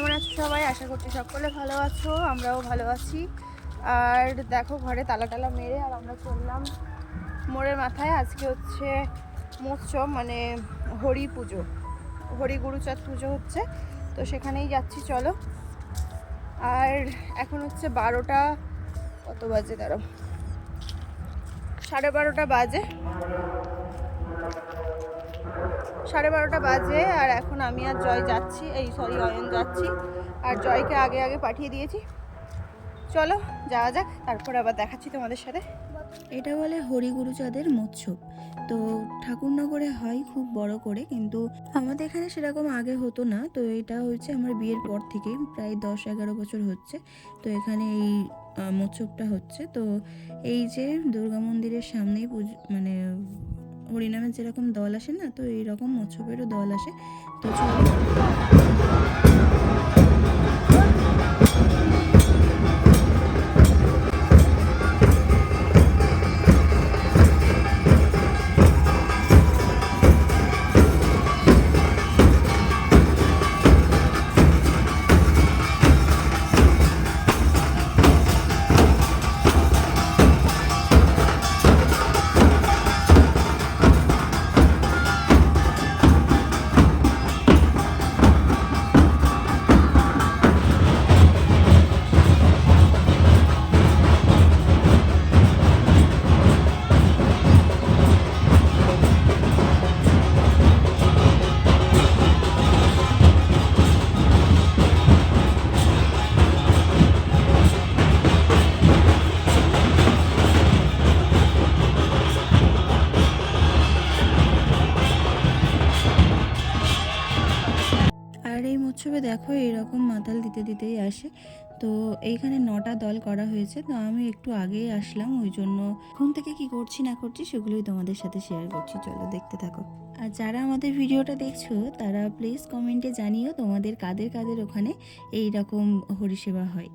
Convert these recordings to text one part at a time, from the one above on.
কেমন আছো সবাই? আশা করছি সকলে ভালো আছো, আমরাও ভালো আছি। আর দেখো, ঘরে তালা টালা মেরে আর আমরা চললাম মোড়ের মাথায়। আজকে হচ্ছে মৎসব মানে হরি পুজো, হরি গুরুচাঁদ পুজো হচ্ছে। তো সেখানেই যাচ্ছি, চলো। আর এখন হচ্ছে বারোটা, কত বাজে দাঁড়াও। সাড়ে বারোটা বাজে। সাড়ে বারোটা বাজে আর এখন আমি আর জয় যাচ্ছি, এই সরি, অয়ন যাচ্ছি। আর জয়কে আগে আগে পাঠিয়ে দিয়েছি। চলো, যাওয়া যাক, তারপর আবার দেখাচ্ছি তোমাদের সাথে। এটা বলে হরিগুরুচাঁদের মৎসব। তো ঠাকুরনগরে হয় খুব বড় করে, কিন্তু আমাদের এখানে সেরকম আগে হতো না। তো এটা হচ্ছে আমার বিয়ের পর থেকে প্রায় দশ এগারো বছর হচ্ছে। তো এখানে এই মৎসবটা হচ্ছে। তো এই যে দুর্গা মন্দিরের সামনেই মানে হরিনামের যেরকম দল আসে না তো এইরকম মৎস্যপেরও দল আসে। তো চলো। মৎসবে দেখো এরকম মাতাল দিতে দিতেই আসে। তো এইখানে নটা দল করা হয়েছে। তো আমি একটু আগেই আসলাম, ওই জন্য এখন থেকে কি করছি না করছি সেগুলোই তোমাদের সাথে শেয়ার করছি। চলো দেখতে থাকো। আর যারা আমাদের ভিডিওটা দেখছ, তারা প্লিজ কমেন্টে জানিও তোমাদের কাদের কাদের ওখানে এই রকম হরিসেবা হয়।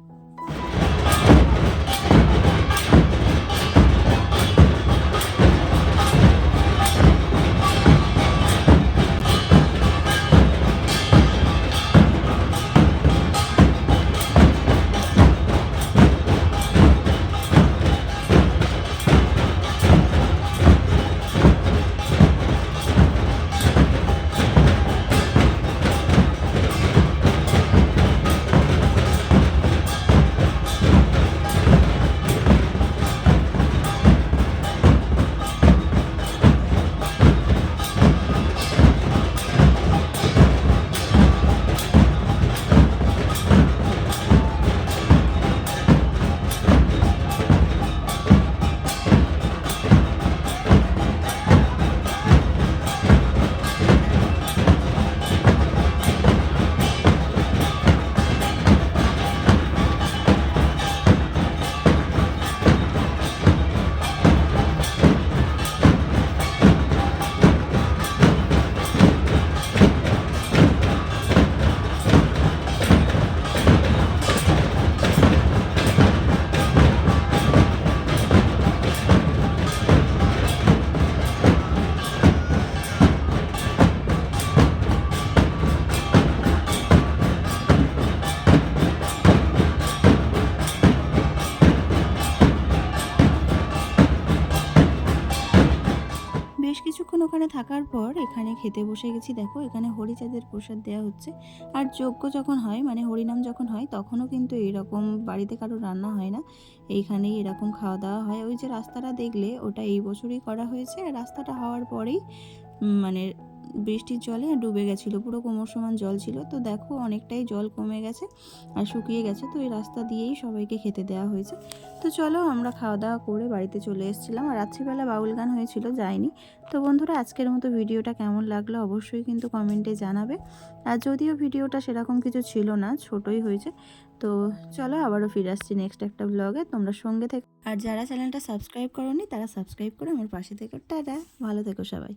বেশ কিছুক্ষণ ওখানে থাকার পর এখানে খেতে বসে গেছি। দেখো, এখানে হরিচাঁদের প্রসাদ দেওয়া হচ্ছে। আর যজ্ঞ যখন হয় মানে হরিনাম যখন হয়, তখনও কিন্তু এরকম বাড়িতে কারও রান্না হয় না। এইখানেই এরকম খাওয়া দাওয়া হয়। ওই যে রাস্তাটা দেখলে, ওটা এই বছরই করা হয়েছে। আর রাস্তাটা হওয়ার পরেই মানে বৃষ্টির জলে ডুবে গেছিল, পুরো কোমর সমান জল ছিল। তো দেখো অনেকটাই জল কমে গেছে আর শুকিয়ে গেছে, তো এই রাস্তা দিয়েই সবাইকে খেতে দেওয়া হয়েছে। তো চলো আমরা খাওয়া দাওয়া করে বাড়িতে চলে এসেছিলাম আর রাত্রিবেলা বাউল গান হয়েছিল যায়নি তো বন্ধুরা, আজকের মতো ভিডিওটা কেমন লাগল অবশ্যই কিন্তু কমেন্টে জানাবে। আর যদিও ভিডিওটা সেরকম কিছু ছিল না, ছোটই হয়েছে, তো চলো আবারও ফিরে আসছি নেক্সট একটা ব্লগে তোমরা সঙ্গে থেকে আর যারা চ্যানেলটা সাবস্ক্রাইব করোনি, তারা সাবস্ক্রাইব করে আমার পাশে থেকে। টাটা, ভালো থেকো সবাই।